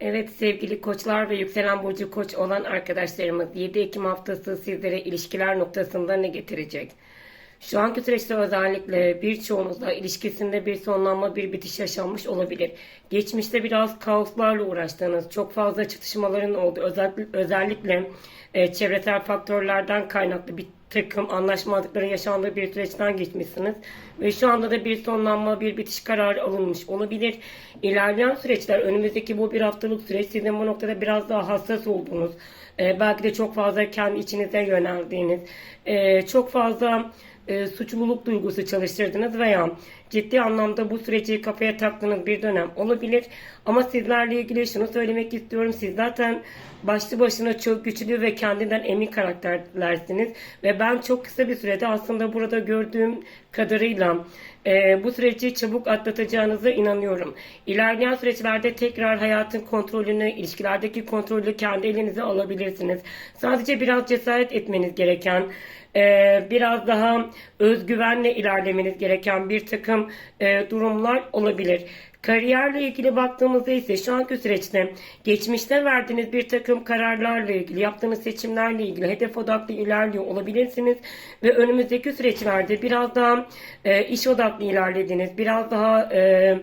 Evet sevgili koçlar ve yükselen burcu koç olan arkadaşlarımız 7 Ekim haftası sizlere ilişkiler noktasında ne getirecek? Şu anki süreçte özellikle birçoğunuzla ilişkisinde bir sonlanma, bir bitiş yaşanmış olabilir. Geçmişte biraz kaoslarla uğraştığınız, çok fazla çatışmaların olduğu, özellikle, özellikle e, çevresel faktörlerden kaynaklı bir takım anlaşmazlıkların yaşandığı bir süreçten geçmişsiniz. Ve şu anda da bir sonlanma, bir bitiş kararı alınmış olabilir. İlerleyen süreçler, önümüzdeki bu bir haftalık süreç sizin bu noktada biraz daha hassas olduğunuz, e, belki de çok fazla kendi içinize yöneldiğiniz, e, çok fazla e, suçluluk duygusu çalıştırdınız veya ciddi anlamda bu süreci kafaya taktığınız bir dönem olabilir. Ama sizlerle ilgili şunu söylemek istiyorum. Siz zaten başlı başına çok güçlü ve kendinden emin karakterlersiniz. Ve ben çok kısa bir sürede aslında burada gördüğüm kadarıyla e, bu süreci çabuk atlatacağınıza inanıyorum. İlerleyen süreçlerde tekrar hayatın kontrolünü, ilişkilerdeki kontrolü kendi elinize alabilirsiniz. Sadece biraz cesaret etmeniz gereken, e, biraz daha özgüvenle ilerlemeniz gereken bir takım e, durumlar olabilir. Kariyerle ilgili baktığımızda ise şu anki süreçte geçmişte verdiğiniz bir takım kararlarla ilgili, yaptığınız seçimlerle ilgili hedef odaklı ilerliyor olabilirsiniz. Ve önümüzdeki süreçlerde biraz daha e, iş odaklı ilerlediniz, biraz daha e,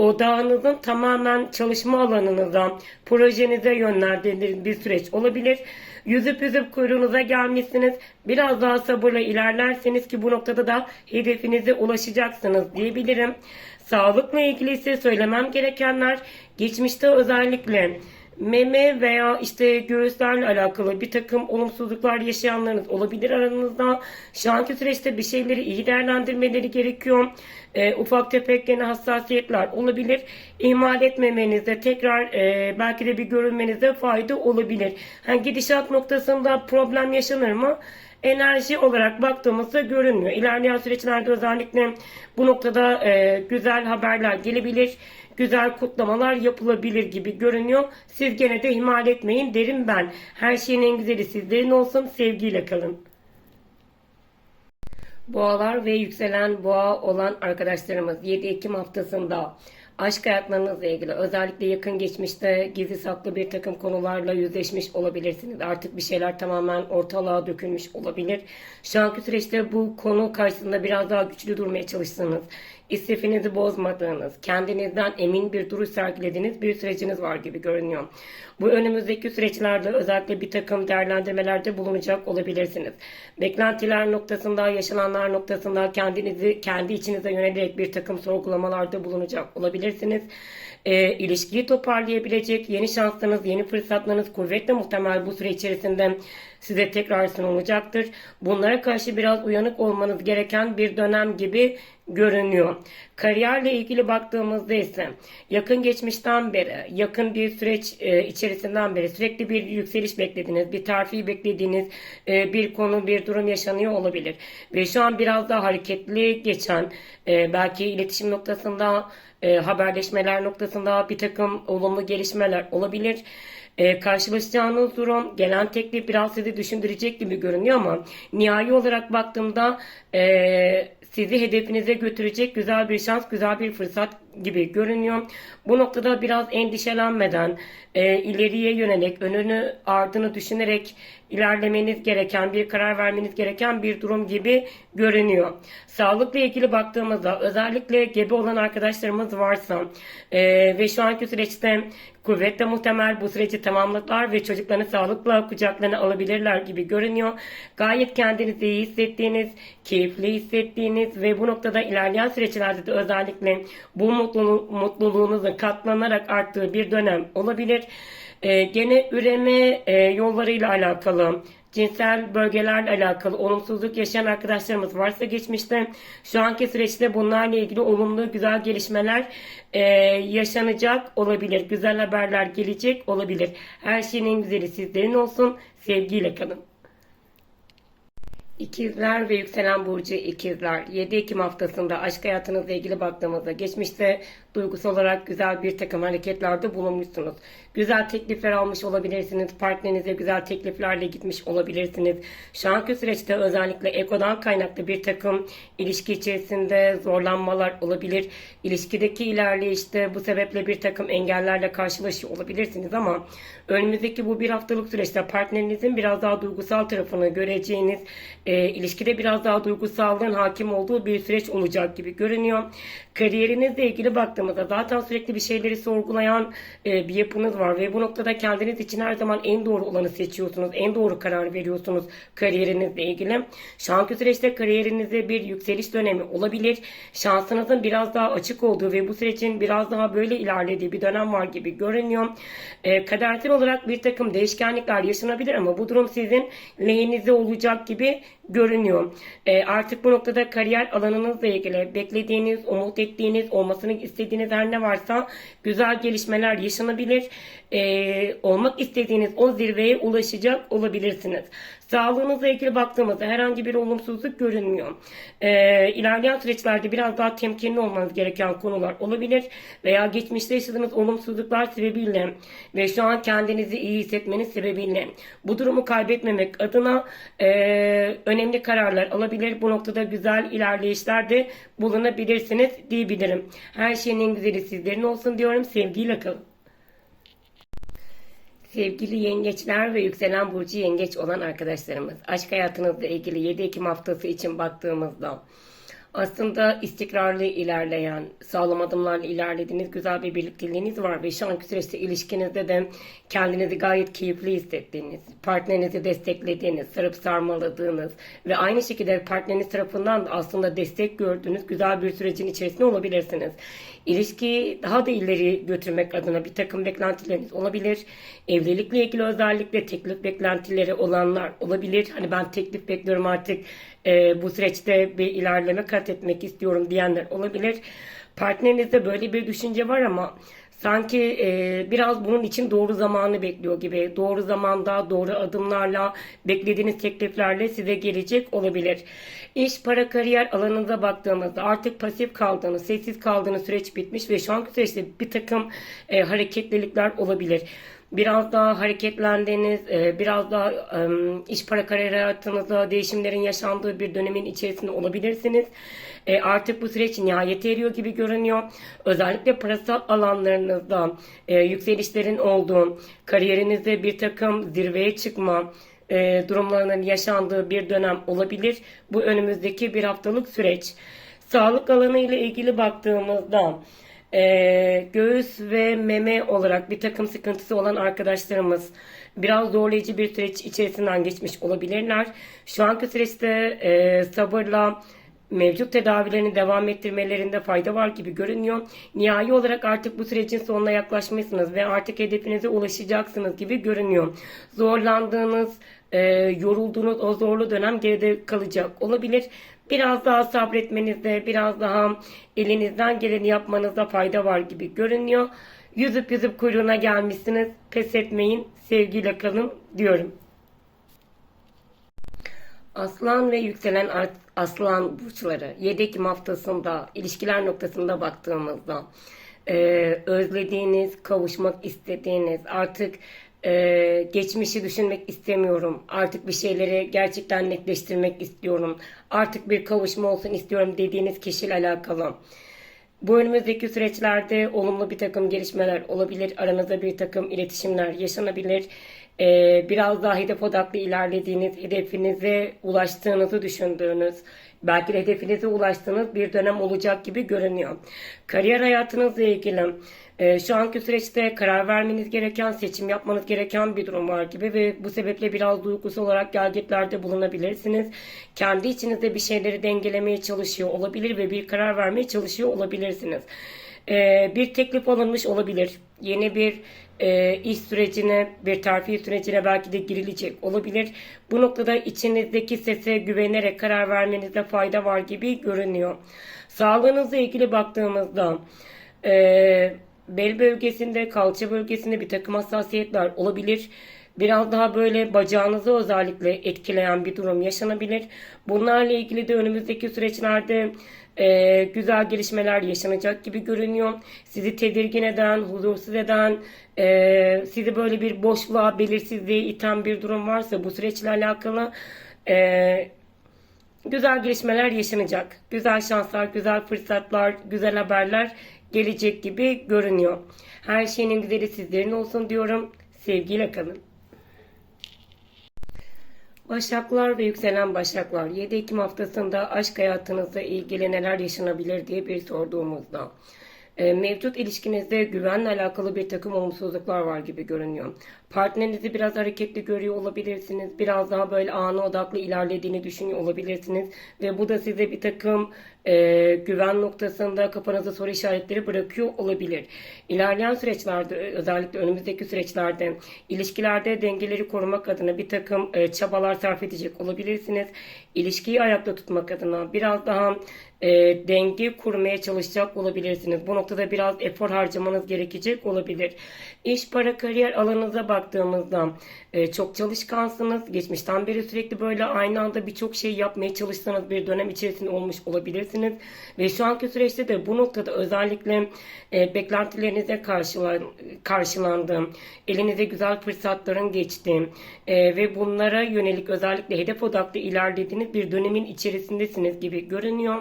odağınızın tamamen çalışma alanınıza, projenize yönlendirdiğiniz bir süreç olabilir. Yüzüp yüzüp kuyruğunuza gelmişsiniz. Biraz daha sabırla ilerlerseniz ki bu noktada da hedefinize ulaşacaksınız diyebilirim. Sağlıkla ilgili ise söylemem gerekenler geçmişte özellikle meme veya işte göğüslerle alakalı bir takım olumsuzluklar yaşayanlarınız olabilir aranızda. Şu anki süreçte bir şeyleri iyi değerlendirmeleri gerekiyor. E, ufak tefek gene hassasiyetler olabilir. İhmal etmemenizde tekrar e, belki de bir görünmenize fayda olabilir. Yani gidişat noktasında problem yaşanır mı? Enerji olarak baktığımızda görünmüyor. İlerleyen süreçlerde özellikle bu noktada e, güzel haberler gelebilir, güzel kutlamalar yapılabilir gibi görünüyor. Siz gene de ihmal etmeyin derim ben. Her şeyin en güzeli sizlerin olsun. Sevgiyle kalın. Boğalar ve yükselen boğa olan arkadaşlarımız 7 Ekim haftasında aşk hayatlarınızla ilgili özellikle yakın geçmişte gizli saklı bir takım konularla yüzleşmiş olabilirsiniz. Artık bir şeyler tamamen ortalığa dökülmüş olabilir. Şu anki süreçte bu konu karşısında biraz daha güçlü durmaya çalıştığınız, istifinizi bozmadığınız, kendinizden emin bir duruş sergilediğiniz bir süreciniz var gibi görünüyor. Bu önümüzdeki süreçlerde özellikle bir takım değerlendirmelerde bulunacak olabilirsiniz. Beklentiler noktasında, yaşananlar noktasında kendinizi kendi içinize yönelerek bir takım sorgulamalarda bulunacak olabilirsiniz. E, ilişkiyi toparlayabilecek yeni şanslarınız, yeni fırsatlarınız kuvvetle muhtemel bu süre içerisinde size tekrar sunulacaktır. Bunlara karşı biraz uyanık olmanız gereken bir dönem gibi görünüyor. Kariyerle ilgili baktığımızda ise yakın geçmişten beri, yakın bir süreç e, içerisinden beri sürekli bir yükseliş beklediğiniz, bir terfi beklediğiniz e, bir konu, bir durum yaşanıyor olabilir. Ve şu an biraz daha hareketli geçen, e, belki iletişim noktasında, haberleşmeler noktasında bir takım olumlu gelişmeler olabilir. E, karşılaşacağınız durum gelen teklif biraz sizi düşündürecek gibi görünüyor ama nihai olarak baktığımda e, sizi hedefinize götürecek güzel bir şans, güzel bir fırsat gibi görünüyor. Bu noktada biraz endişelenmeden e, ileriye yönelik, önünü ardını düşünerek ilerlemeniz gereken, bir karar vermeniz gereken bir durum gibi görünüyor. Sağlıkla ilgili baktığımızda özellikle gebe olan arkadaşlarımız varsa e, ve şu anki süreçte kuvvetle muhtemel bu süreci tamamladılar ve çocuklarını sağlıkla kucaklarına alabilirler gibi görünüyor. Gayet kendinizi iyi hissettiğiniz, keyifli hissettiğiniz ve bu noktada ilerleyen süreçlerde de özellikle bu mutluluğu, mutluluğunuzun katlanarak arttığı bir dönem olabilir. Ee, gene üreme e, yollarıyla alakalı, cinsel bölgelerle alakalı olumsuzluk yaşayan arkadaşlarımız varsa geçmişte şu anki süreçte bunlarla ilgili olumlu güzel gelişmeler e, yaşanacak olabilir. Güzel haberler gelecek olabilir. Her şeyin en güzeli sizlerin olsun. Sevgiyle kalın. İkizler ve yükselen burcu ikizler 7 Ekim haftasında aşk hayatınızla ilgili baktığımızda geçmişte duygusal olarak güzel bir takım hareketlerde bulunmuşsunuz. Güzel teklifler almış olabilirsiniz. Partnerinize güzel tekliflerle gitmiş olabilirsiniz. Şu anki süreçte özellikle egodan kaynaklı bir takım ilişki içerisinde zorlanmalar olabilir. İlişkideki ilerleyişte bu sebeple bir takım engellerle karşılaşıyor olabilirsiniz ama önümüzdeki bu bir haftalık süreçte partnerinizin biraz daha duygusal tarafını göreceğiniz, e, ilişkide biraz daha duygusallığın hakim olduğu bir süreç olacak gibi görünüyor. Kariyerinizle ilgili baktığımızda zaten sürekli bir şeyleri sorgulayan e, bir yapınız var ve bu noktada kendiniz için her zaman en doğru olanı seçiyorsunuz, en doğru karar veriyorsunuz kariyerinizle ilgili. Şu anki süreçte kariyerinizde bir yükseliş dönemi olabilir. Şansınızın biraz daha açık olduğu ve bu sürecin biraz daha böyle ilerlediği bir dönem var gibi görünüyor. E, kadersel olarak bir takım değişkenlikler yaşanabilir ama bu durum sizin lehinize olacak gibi görünüyor. E, artık bu noktada kariyer alanınızla ilgili beklediğiniz, umut ettiğiniz, olmasını istediğiniz her ne varsa güzel gelişmeler yaşanabilir. E, olmak istediğiniz o zirveye ulaşacak olabilirsiniz. Sağlığınızla ilgili baktığımızda herhangi bir olumsuzluk görünmüyor. Ee, ilerleyen süreçlerde biraz daha temkinli olmanız gereken konular olabilir veya geçmişte yaşadığınız olumsuzluklar sebebiyle ve şu an kendinizi iyi hissetmeniz sebebiyle bu durumu kaybetmemek adına e, önemli kararlar alabilir. Bu noktada güzel ilerleyişlerde bulunabilirsiniz diyebilirim. Her şeyin en güzeli sizlerin olsun diyorum. Sevgiyle kalın. Sevgili yengeçler ve yükselen burcu yengeç olan arkadaşlarımız, aşk hayatınızla ilgili 7 Ekim haftası için baktığımızda aslında istikrarlı ilerleyen, sağlam adımlarla ilerlediğiniz güzel bir birlikteliğiniz var ve şu anki süreçte ilişkinizde de kendinizi gayet keyifli hissettiğiniz, partnerinizi desteklediğiniz, sarıp sarmaladığınız ve aynı şekilde partneriniz tarafından da aslında destek gördüğünüz güzel bir sürecin içerisinde olabilirsiniz. İlişkiyi daha da ileri götürmek adına bir takım beklentileriniz olabilir. Evlilikle ilgili özellikle teklif beklentileri olanlar olabilir. Hani ben teklif bekliyorum artık e, bu süreçte bir ilerleme kat etmek istiyorum diyenler olabilir. Partnerinizde böyle bir düşünce var ama sanki e, biraz bunun için doğru zamanı bekliyor gibi. Doğru zamanda, doğru adımlarla, beklediğiniz tekliflerle size gelecek olabilir. İş, para, kariyer alanında baktığımızda artık pasif kaldığınız, sessiz kaldığınız süreç bitmiş ve şu anki süreçte bir takım e, hareketlilikler olabilir biraz daha hareketlendiğiniz, e, biraz daha e, iş para kariyer hayatınızda değişimlerin yaşandığı bir dönemin içerisinde olabilirsiniz. E, artık bu süreç nihayete eriyor gibi görünüyor. Özellikle parasal alanlarınızda yükselişlerin olduğu, kariyerinizde bir takım zirveye çıkma, durumlarının yaşandığı bir dönem olabilir. Bu önümüzdeki bir haftalık süreç. Sağlık alanı ile ilgili baktığımızda e, göğüs ve meme olarak bir takım sıkıntısı olan arkadaşlarımız biraz zorlayıcı bir süreç içerisinden geçmiş olabilirler. Şu anki süreçte e, sabırla mevcut tedavilerini devam ettirmelerinde fayda var gibi görünüyor. Nihai olarak artık bu sürecin sonuna yaklaşmışsınız ve artık hedefinize ulaşacaksınız gibi görünüyor. Zorlandığınız, e, yorulduğunuz o zorlu dönem geride kalacak olabilir. Biraz daha sabretmenizde, biraz daha elinizden geleni yapmanızda fayda var gibi görünüyor. Yüzüp yüzüp kuyruğuna gelmişsiniz. Pes etmeyin, sevgiyle kalın diyorum. Aslan ve yükselen aslan burçları 7 Ekim haftasında ilişkiler noktasında baktığımızda e, özlediğiniz, kavuşmak istediğiniz artık ee, geçmişi düşünmek istemiyorum. Artık bir şeyleri gerçekten netleştirmek istiyorum. Artık bir kavuşma olsun istiyorum dediğiniz kişiyle alakalı. Bu önümüzdeki süreçlerde olumlu bir takım gelişmeler olabilir. Aranızda bir takım iletişimler yaşanabilir. Ee, biraz daha hedef odaklı ilerlediğiniz, hedefinize ulaştığınızı düşündüğünüz, belki de hedefinize ulaştığınız bir dönem olacak gibi görünüyor. Kariyer hayatınızla ilgili e, şu anki süreçte karar vermeniz gereken, seçim yapmanız gereken bir durum var gibi ve bu sebeple biraz duygusal olarak gelgetlerde bulunabilirsiniz. Kendi içinizde bir şeyleri dengelemeye çalışıyor olabilir ve bir karar vermeye çalışıyor olabilirsiniz. E, bir teklif alınmış olabilir. Yeni bir e, iş sürecine, bir terfi sürecine belki de girilecek olabilir. Bu noktada içinizdeki sese güvenerek karar vermenizde fayda var gibi görünüyor. Sağlığınızla ilgili baktığımızda e, bel bölgesinde, kalça bölgesinde bir takım hassasiyetler olabilir. Biraz daha böyle bacağınızı özellikle etkileyen bir durum yaşanabilir. Bunlarla ilgili de önümüzdeki süreçlerde e, güzel gelişmeler yaşanacak gibi görünüyor. Sizi tedirgin eden, huzursuz eden, e, sizi böyle bir boşluğa, belirsizliğe iten bir durum varsa bu süreçle alakalı e, güzel gelişmeler yaşanacak. Güzel şanslar, güzel fırsatlar, güzel haberler gelecek gibi görünüyor. Her şeyin güzeli sizlerin olsun diyorum. Sevgiyle kalın. Başaklar ve yükselen başaklar 7 Ekim haftasında aşk hayatınızla ilgili neler yaşanabilir diye bir sorduğumuzda mevcut ilişkinizde güvenle alakalı bir takım olumsuzluklar var gibi görünüyor. Partnerinizi biraz hareketli görüyor olabilirsiniz. Biraz daha böyle ana odaklı ilerlediğini düşünüyor olabilirsiniz. Ve bu da size bir takım e, güven noktasında kafanıza soru işaretleri bırakıyor olabilir. İlerleyen süreçlerde özellikle önümüzdeki süreçlerde ilişkilerde dengeleri korumak adına bir takım e, çabalar sarf edecek olabilirsiniz. İlişkiyi ayakta tutmak adına biraz daha e, denge kurmaya çalışacak olabilirsiniz. Bu noktada biraz efor harcamanız gerekecek olabilir. İş, para, kariyer alanınıza baktığımızda e, çok çalışkansınız. Geçmişten beri sürekli böyle aynı anda birçok şey yapmaya çalıştığınız bir dönem içerisinde olmuş olabilirsiniz. Ve şu anki süreçte de bu noktada özellikle e, beklentilerinize karşılan, karşılandı. Elinize güzel fırsatların geçti. E, ve bunlara yönelik özellikle hedef odaklı ilerlediğiniz bir dönemin içerisindesiniz gibi görünüyor.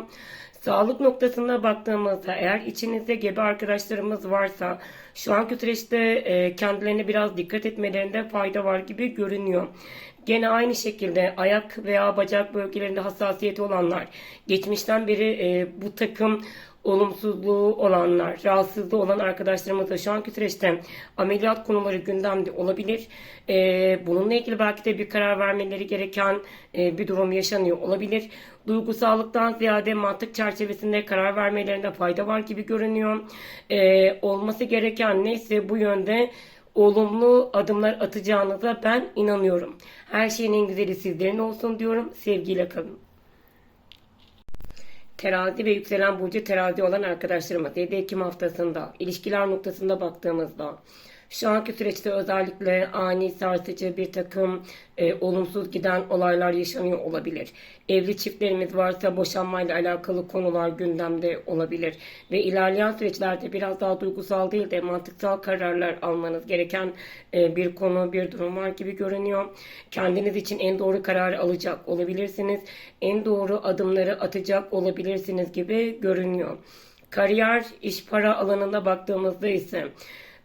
Sağlık noktasına baktığımızda eğer içinizde gebe arkadaşlarımız varsa şu anki süreçte e, kendilerine biraz dikkat etmelerinde fayda var gibi görünüyor. Gene aynı şekilde ayak veya bacak bölgelerinde hassasiyeti olanlar, geçmişten beri e, bu takım olumsuzluğu olanlar, rahatsızlığı olan arkadaşlarımız da şu anki süreçte ameliyat konuları gündemde olabilir. Ee, bununla ilgili belki de bir karar vermeleri gereken e, bir durum yaşanıyor olabilir. Duygusallıktan ziyade mantık çerçevesinde karar vermelerinde fayda var gibi görünüyor. Ee, olması gereken neyse bu yönde olumlu adımlar atacağınıza ben inanıyorum. Her şeyin en güzeli sizlerin olsun diyorum. Sevgiyle kalın. Terazi ve yükselen burcu terazi olan arkadaşlarımız 7 Ekim haftasında ilişkiler noktasında baktığımızda şu anki süreçte özellikle ani sarsıcı bir takım e, olumsuz giden olaylar yaşanıyor olabilir. Evli çiftlerimiz varsa boşanmayla alakalı konular gündemde olabilir. Ve ilerleyen süreçlerde biraz daha duygusal değil de mantıksal kararlar almanız gereken e, bir konu, bir durum var gibi görünüyor. Kendiniz için en doğru kararı alacak olabilirsiniz. En doğru adımları atacak olabilirsiniz gibi görünüyor. Kariyer, iş para alanında baktığımızda ise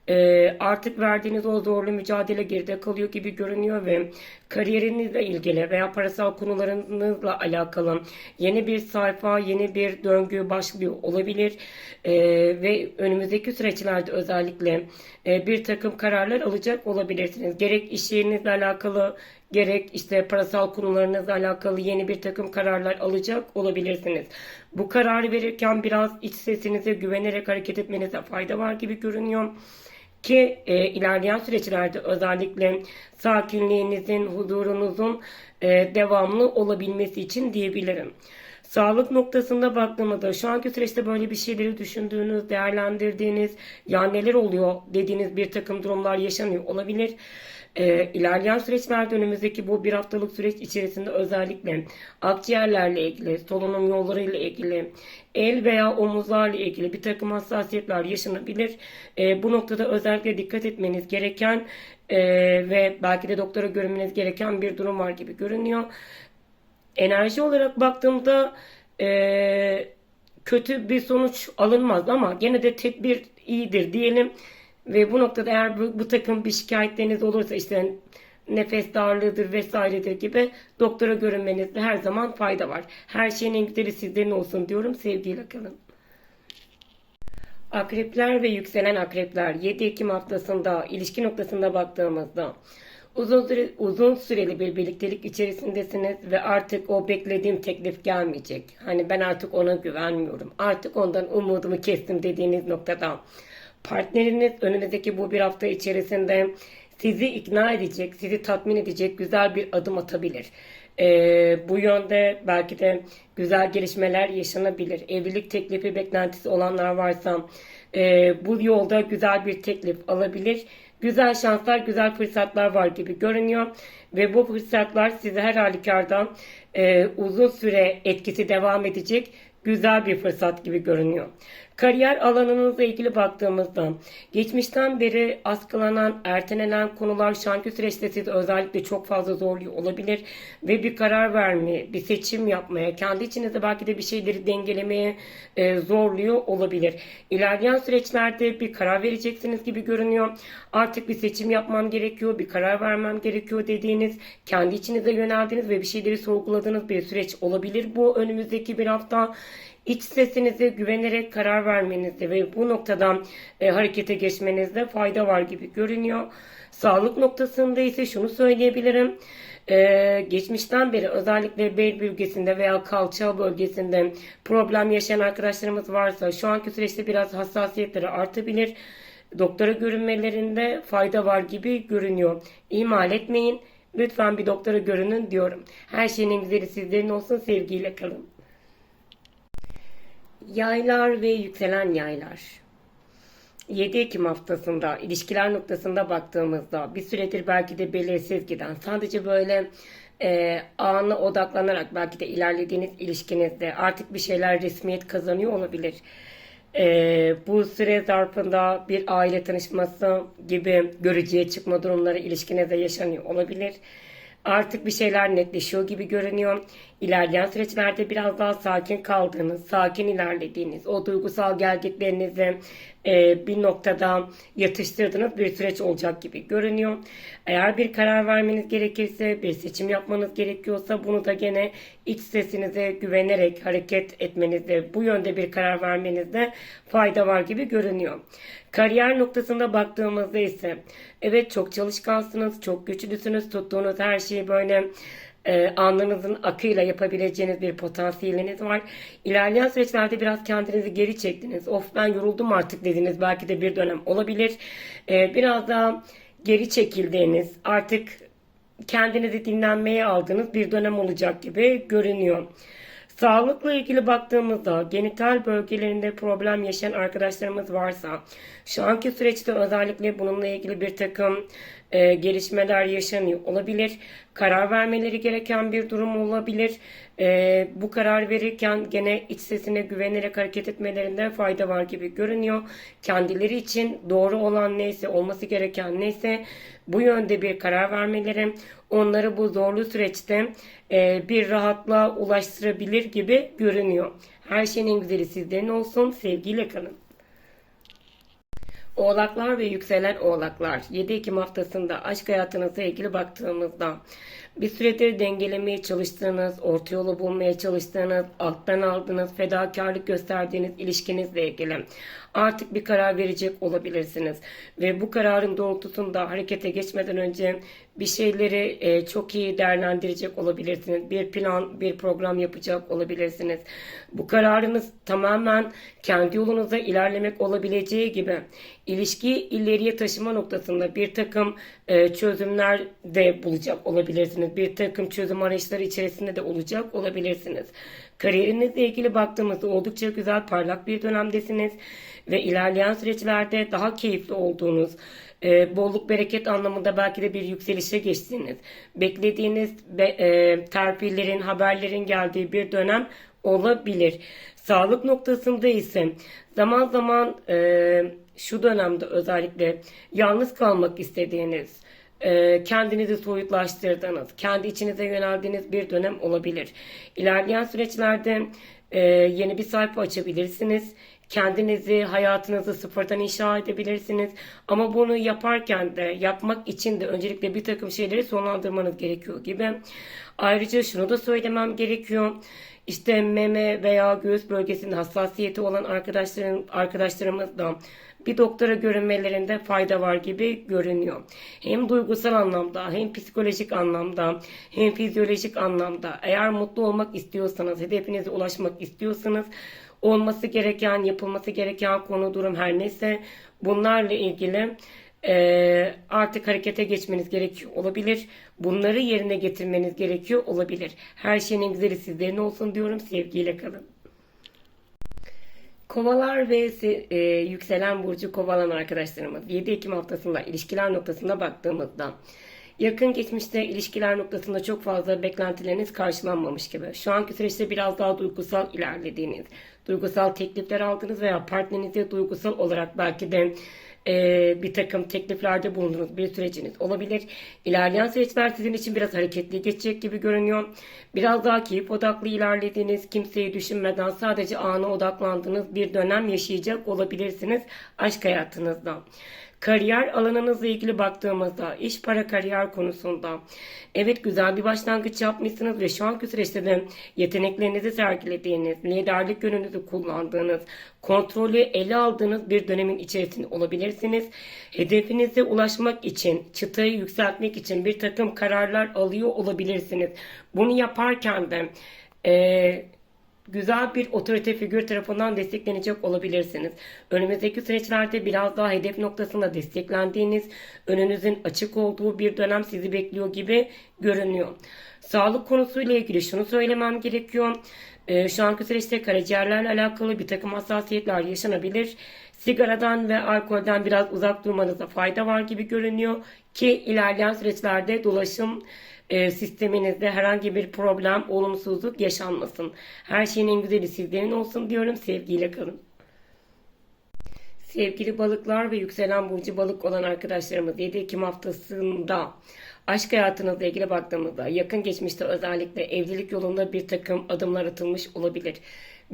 e, artık verdiğiniz o zorlu mücadele geride kalıyor gibi görünüyor ve kariyerinizle ilgili veya parasal konularınızla alakalı yeni bir sayfa, yeni bir döngü başlıyor olabilir e, ve önümüzdeki süreçlerde özellikle e, bir takım kararlar alacak olabilirsiniz. Gerek iş yerinizle alakalı gerek işte parasal konularınızla alakalı yeni bir takım kararlar alacak olabilirsiniz. Bu kararı verirken biraz iç sesinize güvenerek hareket etmenize fayda var gibi görünüyor ki e, ilerleyen süreçlerde özellikle sakinliğinizin, huzurunuzun e, devamlı olabilmesi için diyebilirim. Sağlık noktasında baktığımda şu anki süreçte böyle bir şeyleri düşündüğünüz, değerlendirdiğiniz, ya neler oluyor dediğiniz bir takım durumlar yaşanıyor olabilir. E, ilerleyen süreçlerde önümüzdeki bu bir haftalık süreç içerisinde özellikle akciğerlerle ilgili, solunum yollarıyla ilgili, el veya omuzlarla ilgili bir takım hassasiyetler yaşanabilir. E, bu noktada özellikle dikkat etmeniz gereken e, ve belki de doktora görünmeniz gereken bir durum var gibi görünüyor. Enerji olarak baktığımda e, kötü bir sonuç alınmaz ama gene de tedbir iyidir diyelim. Ve bu noktada eğer bu, bu takım bir şikayetleriniz olursa işte nefes darlığıdır vesairedir gibi doktora görünmenizde her zaman fayda var. Her şeyin en güzeli sizlerin olsun diyorum. Sevgiyle kalın. Akrepler ve yükselen akrepler 7 Ekim haftasında ilişki noktasında baktığımızda uzun, süre, uzun süreli bir birliktelik içerisindesiniz ve artık o beklediğim teklif gelmeyecek. Hani ben artık ona güvenmiyorum. Artık ondan umudumu kestim dediğiniz noktada partneriniz önünüzdeki bu bir hafta içerisinde sizi ikna edecek, sizi tatmin edecek güzel bir adım atabilir. Ee, bu yönde belki de güzel gelişmeler yaşanabilir. Evlilik teklifi beklentisi olanlar varsa e, bu yolda güzel bir teklif alabilir. Güzel şanslar, güzel fırsatlar var gibi görünüyor. Ve bu fırsatlar size her halükarda e, uzun süre etkisi devam edecek güzel bir fırsat gibi görünüyor. Kariyer alanınızla ilgili baktığımızda geçmişten beri askılanan, ertelenen konular şu anki süreçte sizi özellikle çok fazla zorluyor olabilir ve bir karar vermeye, bir seçim yapmaya, kendi içinizde belki de bir şeyleri dengelemeye e, zorluyor olabilir. İlerleyen süreçlerde bir karar vereceksiniz gibi görünüyor. Artık bir seçim yapmam gerekiyor, bir karar vermem gerekiyor dediğiniz, kendi içinize yöneldiğiniz ve bir şeyleri sorguladığınız bir süreç olabilir. Bu önümüzdeki bir hafta iç sesinize güvenerek karar vermenizde ve bu noktadan e, harekete geçmenizde fayda var gibi görünüyor. Sağlık noktasında ise şunu söyleyebilirim. Ee, geçmişten beri özellikle bel bölgesinde veya kalça bölgesinde problem yaşayan arkadaşlarımız varsa şu anki süreçte biraz hassasiyetleri artabilir. Doktora görünmelerinde fayda var gibi görünüyor. İhmal etmeyin. Lütfen bir doktora görünün diyorum. Her şeyin güzeli sizlerin olsun. Sevgiyle kalın. Yaylar ve yükselen yaylar. 7 Ekim haftasında ilişkiler noktasında baktığımızda bir süredir belki de belirsiz giden sadece böyle e, ana odaklanarak belki de ilerlediğiniz ilişkinizde artık bir şeyler resmiyet kazanıyor olabilir. E, bu süre zarfında bir aile tanışması gibi görücüye çıkma durumları ilişkinizde yaşanıyor olabilir artık bir şeyler netleşiyor gibi görünüyor. İlerleyen süreçlerde biraz daha sakin kaldığınız, sakin ilerlediğiniz, o duygusal gelgitlerinizi e, bir noktada yatıştırdığınız bir süreç olacak gibi görünüyor. Eğer bir karar vermeniz gerekirse, bir seçim yapmanız gerekiyorsa bunu da gene iç sesinize güvenerek hareket etmenizde, bu yönde bir karar vermenizde fayda var gibi görünüyor. Kariyer noktasında baktığımızda ise evet çok çalışkansınız, çok güçlüsünüz, tuttuğunuz her şeyi böyle e, alnınızın akıyla yapabileceğiniz bir potansiyeliniz var. İlerleyen süreçlerde biraz kendinizi geri çektiniz. Of ben yoruldum artık dediniz. Belki de bir dönem olabilir. E, biraz daha geri çekildiğiniz, artık kendinizi dinlenmeye aldığınız bir dönem olacak gibi görünüyor. Sağlıkla ilgili baktığımızda genital bölgelerinde problem yaşayan arkadaşlarımız varsa şu anki süreçte özellikle bununla ilgili bir takım e, gelişmeler yaşanıyor olabilir. Karar vermeleri gereken bir durum olabilir. E, bu karar verirken gene iç sesine güvenerek hareket etmelerinde fayda var gibi görünüyor. Kendileri için doğru olan neyse, olması gereken neyse bu yönde bir karar vermeleri onları bu zorlu süreçte e, bir rahatlığa ulaştırabilir gibi görünüyor. Her şeyin en güzeli sizlerin olsun. Sevgiyle kalın. Oğlaklar ve yükselen oğlaklar. 7 Ekim haftasında aşk hayatınızla ilgili baktığımızda bir süredir dengelemeye çalıştığınız, orta yolu bulmaya çalıştığınız, alttan aldığınız, fedakarlık gösterdiğiniz ilişkinizle ilgili artık bir karar verecek olabilirsiniz. Ve bu kararın doğrultusunda harekete geçmeden önce bir şeyleri e, çok iyi değerlendirecek olabilirsiniz. Bir plan, bir program yapacak olabilirsiniz. Bu kararınız tamamen kendi yolunuza ilerlemek olabileceği gibi ilişkiyi ileriye taşıma noktasında bir takım e, çözümler de bulacak olabilirsiniz. Bir takım çözüm arayışları içerisinde de olacak olabilirsiniz. Kariyerinizle ilgili baktığımızda oldukça güzel parlak bir dönemdesiniz ve ilerleyen süreçlerde daha keyifli olduğunuz, e, bolluk bereket anlamında belki de bir yükselişe geçtiğiniz, beklediğiniz be, e, terfillerin, haberlerin geldiği bir dönem olabilir. Sağlık noktasında ise zaman zaman e, şu dönemde özellikle yalnız kalmak istediğiniz, kendinizi soyutlaştırdığınız, kendi içinize yöneldiğiniz bir dönem olabilir. İlerleyen süreçlerde e, yeni bir sayfa açabilirsiniz. Kendinizi, hayatınızı sıfırdan inşa edebilirsiniz. Ama bunu yaparken de, yapmak için de öncelikle bir takım şeyleri sonlandırmanız gerekiyor gibi. Ayrıca şunu da söylemem gerekiyor. İşte meme veya göğüs bölgesinde hassasiyeti olan arkadaşların arkadaşlarımız da bir doktora görünmelerinde fayda var gibi görünüyor. Hem duygusal anlamda hem psikolojik anlamda hem fizyolojik anlamda eğer mutlu olmak istiyorsanız hedefinize ulaşmak istiyorsanız olması gereken yapılması gereken konu durum her neyse bunlarla ilgili e, artık harekete geçmeniz gerekiyor olabilir. Bunları yerine getirmeniz gerekiyor olabilir. Her şeyin güzeli sizlerin olsun diyorum. Sevgiyle kalın. Kovalar ve e, yükselen burcu kovalan arkadaşlarımız 7 Ekim haftasında ilişkiler noktasında baktığımızda Yakın geçmişte ilişkiler noktasında çok fazla beklentileriniz karşılanmamış gibi. Şu anki süreçte biraz daha duygusal ilerlediğiniz, duygusal teklifler aldınız veya partnerinize duygusal olarak belki de e, bir takım tekliflerde bulunduğunuz bir süreciniz olabilir. İlerleyen süreçler sizin için biraz hareketli geçecek gibi görünüyor. Biraz daha keyif odaklı ilerlediğiniz, kimseyi düşünmeden sadece ana odaklandığınız bir dönem yaşayacak olabilirsiniz aşk hayatınızda. Kariyer alanınızla ilgili baktığımızda iş para kariyer konusunda evet güzel bir başlangıç yapmışsınız ve şu anki süreçte de yeteneklerinizi sergilediğiniz, liderlik yönünüzü kullandığınız, kontrolü ele aldığınız bir dönemin içerisinde olabilirsiniz. Hedefinize ulaşmak için, çıtayı yükseltmek için bir takım kararlar alıyor olabilirsiniz. Bunu yaparken de eee güzel bir otorite figür tarafından desteklenecek olabilirsiniz. Önümüzdeki süreçlerde biraz daha hedef noktasında desteklendiğiniz, önünüzün açık olduğu bir dönem sizi bekliyor gibi görünüyor. Sağlık konusuyla ilgili şunu söylemem gerekiyor. Ee, şu anki süreçte karaciğerlerle alakalı bir takım hassasiyetler yaşanabilir. Sigaradan ve alkolden biraz uzak durmanızda fayda var gibi görünüyor ki ilerleyen süreçlerde dolaşım e, sisteminizde herhangi bir problem, olumsuzluk yaşanmasın. Her şeyin en güzeli sizlerin olsun diyorum. Sevgiyle kalın. Sevgili balıklar ve yükselen burcu balık olan arkadaşlarımız 7 Ekim haftasında aşk hayatınızla ilgili baktığımızda yakın geçmişte özellikle evlilik yolunda bir takım adımlar atılmış olabilir.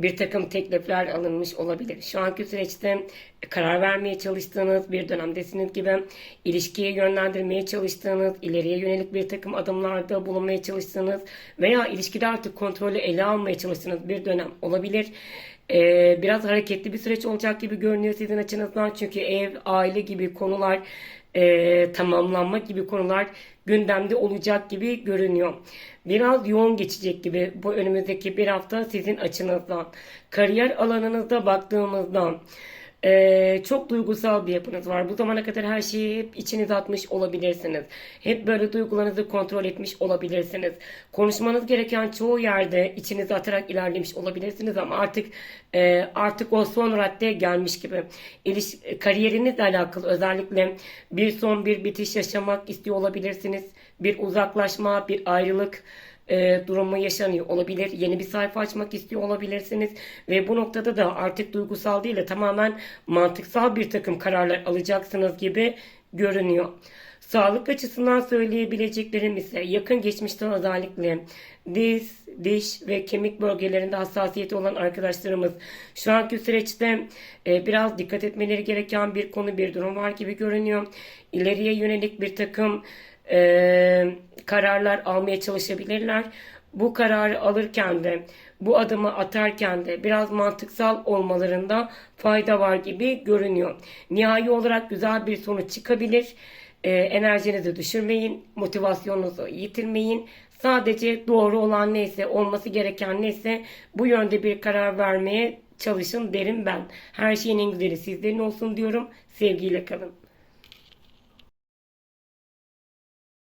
Bir takım teklifler alınmış olabilir. Şu anki süreçte karar vermeye çalıştığınız bir dönemdesiniz gibi ilişkiye yönlendirmeye çalıştığınız, ileriye yönelik bir takım adımlarda bulunmaya çalıştığınız veya ilişkide artık kontrolü ele almaya çalıştığınız bir dönem olabilir. Ee, biraz hareketli bir süreç olacak gibi görünüyor sizin açınızdan. Çünkü ev, aile gibi konular, e, tamamlanma gibi konular gündemde olacak gibi görünüyor. Biraz yoğun geçecek gibi bu önümüzdeki bir hafta sizin açınızdan. Kariyer alanınızda baktığımızda ee, çok duygusal bir yapınız var. Bu zamana kadar her şeyi hep içinize atmış olabilirsiniz. Hep böyle duygularınızı kontrol etmiş olabilirsiniz. Konuşmanız gereken çoğu yerde içinize atarak ilerlemiş olabilirsiniz ama artık e, artık o son radde gelmiş gibi. İliş, kariyerinizle alakalı özellikle bir son bir bitiş yaşamak istiyor olabilirsiniz. Bir uzaklaşma, bir ayrılık e, durumu yaşanıyor olabilir. Yeni bir sayfa açmak istiyor olabilirsiniz. Ve bu noktada da artık duygusal değil de tamamen mantıksal bir takım kararlar alacaksınız gibi görünüyor. Sağlık açısından söyleyebileceklerim ise yakın geçmişte özellikle diz, diş ve kemik bölgelerinde hassasiyeti olan arkadaşlarımız şu anki süreçte e, biraz dikkat etmeleri gereken bir konu bir durum var gibi görünüyor. İleriye yönelik bir takım e, kararlar almaya çalışabilirler. Bu kararı alırken de bu adımı atarken de biraz mantıksal olmalarında fayda var gibi görünüyor. Nihai olarak güzel bir sonuç çıkabilir. E, enerjinizi düşürmeyin, motivasyonunuzu yitirmeyin. Sadece doğru olan neyse, olması gereken neyse bu yönde bir karar vermeye çalışın derim ben. Her şeyin en güzeli sizlerin olsun diyorum. Sevgiyle kalın.